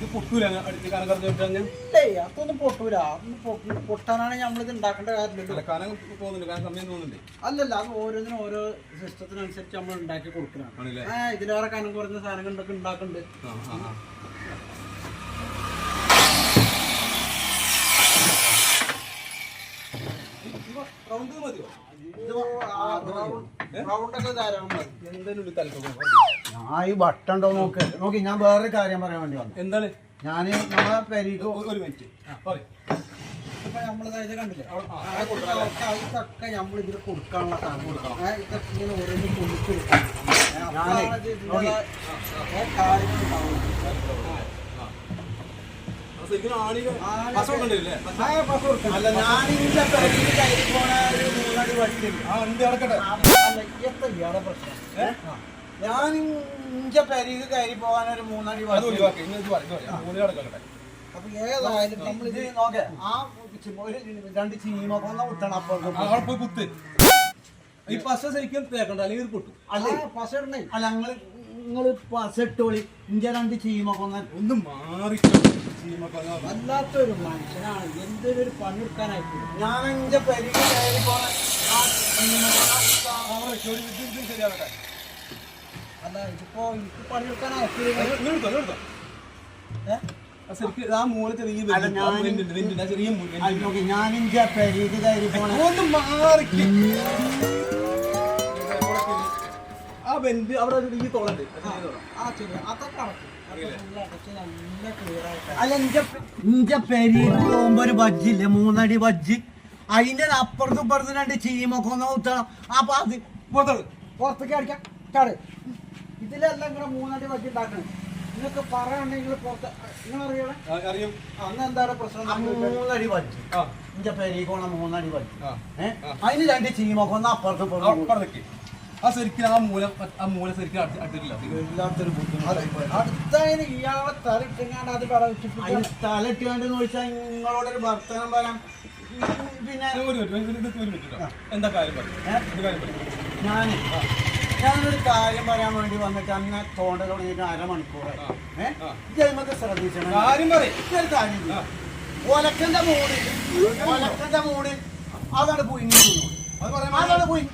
ഇത് പൊട്ടൂല അതൊന്നും പൊട്ടൂല. പൊട്ടാനാണ് നമ്മളിത് ഉണ്ടാക്കേണ്ട തോന്നുന്നുണ്ട്. അല്ലല്ല അത് ഓരോന്നിനും ഓരോ സിസ്റ്റത്തിനനുസരിച്ച് നമ്മൾ ഉണ്ടാക്കി കൊടുക്കണം. ഇതിലേറെ കനം കുറഞ്ഞ സാധനങ്ങളൊക്കെ ഉണ്ടാക്കുന്നുണ്ട് ആ ആ ആ റൗണ്ട് മതിയോ? ഇത് റൗണ്ടൊക്കെ ധാരാളം മതി. എന്തായാലും തലക്കൊക്കെ ഞാൻ ഈ ബട്ടുണ്ടോ നോക്ക്. നോക്കി ഞാൻ വേറൊരു കാര്യം പറയാൻ വേണ്ടി വന്നു. എന്താണ്? ഞാൻ നമ്മളെ പെരീക്ക് ഒരു മിനിറ്റ് കണ്ടില്ല? നമ്മളിതായത് ഇതൊക്കെ നമ്മൾ ഇതിൽ കൊടുക്കാനുള്ള സാധനം. കൊടുക്കണം. ഇതൊക്കെ ഇങ്ങനെ ഓരോന്ന് കാര്യങ്ങളുണ്ടാവും. ശരിക്കും ഞാൻ ഇഞ്ച പെരീക്ക് കയറി പോകാൻ ഒരു മൂന്നടി അപ്പൊ ഏതായാലും നമ്മൾ ഇത് നോക്കേ. ആ രണ്ട് ചീമ കൊന്ന കുത്തണം അപ്പുറത്ത്. പോയി കുത്ത്. ഈ പശ ശരിക്കും തേക്കണ്ട അല്ലെങ്കിൽ ഇത് പൊട്ടും. അല്ലേ അല്ല? നിങ്ങൾ നിങ്ങൾ പശട്ടോളി ഇഞ്ച രണ്ട് ചീമ കൊന്ന ഒന്ന് മാറി. വല്ലാത്തൊരു മനുഷ്യനാണ്. എന്തൊരു ഒരു പണിയെടുക്കാനായിട്ട് ഞാൻ എന്റെ പെരീക്ക് കയറി അല്ല ആ ചെറിയ ഞാൻ-. ആ അവിടെ. അല്ല ഇഞ്ച പെരീക്ക് പോകുമ്പോ ഒരു ബജ്ജില്ലേ മൂന്നടി ബജ്ജി അതിന്റെ അപ്പുറത്തും ഇപ്പുറത്തും രണ്ട് ചീമൊക്കെ ഒന്ന് കുത്തണം അപ്പൊ അത് പുറത്തോട്ട്. പുറത്തേക്ക് അടിക്കാം. ചാട്. ഇതിലെല്ലാം ഇങ്ങനെ മൂന്നാട്ടി ബജ്ജി ഉണ്ടാക്കണം. നിങ്ങൾക്ക് പറയണെങ്കിൽ പുറത്ത് അറിയും. അന്ന് എന്താണ് പ്രശ്നം മൂന്നടി പോണ മൂന്നടി ആ. ഏഹ് അതിന് രണ്ട് ചീമൊക്കെ ഒന്ന് അപ്പുറത്ത് നിക്ക്. ആ ശരിക്കും ആ മൂല ആ മൂല ശരിക്കും അടുത്തിട്ടില്ല എല്ലാത്തൊരു അടുത്തതിന് ഇയാളെ തലയിട്ടെങ്ങാണ്ട് അത് പറയിച്ചിട്ട് തലയിട്ടാണ്ട് ചോദിച്ചാൽ നിങ്ങളോടൊരു വർത്തമാനം പറയാം. പിന്നെ. എന്താ കാര്യം ഞാൻ ഞാനൊരു കാര്യം പറയാൻ വേണ്ടി വന്നിട്ട് അന്ന് തോണ്ട തുടങ്ങിയിട്ട് അരമണിക്കൂറായി. ആ. ഏഹ് ആ. ശ്രദ്ധിച്ചണം കാര്യം പറയും. കാര്യം. ഒലക്കന്റെ മൂടി. ഒലക്കന്റെ മൂടി? അതാണ് പോയി തിന്നു. അത് പറയാൻ അതാണ് പുയി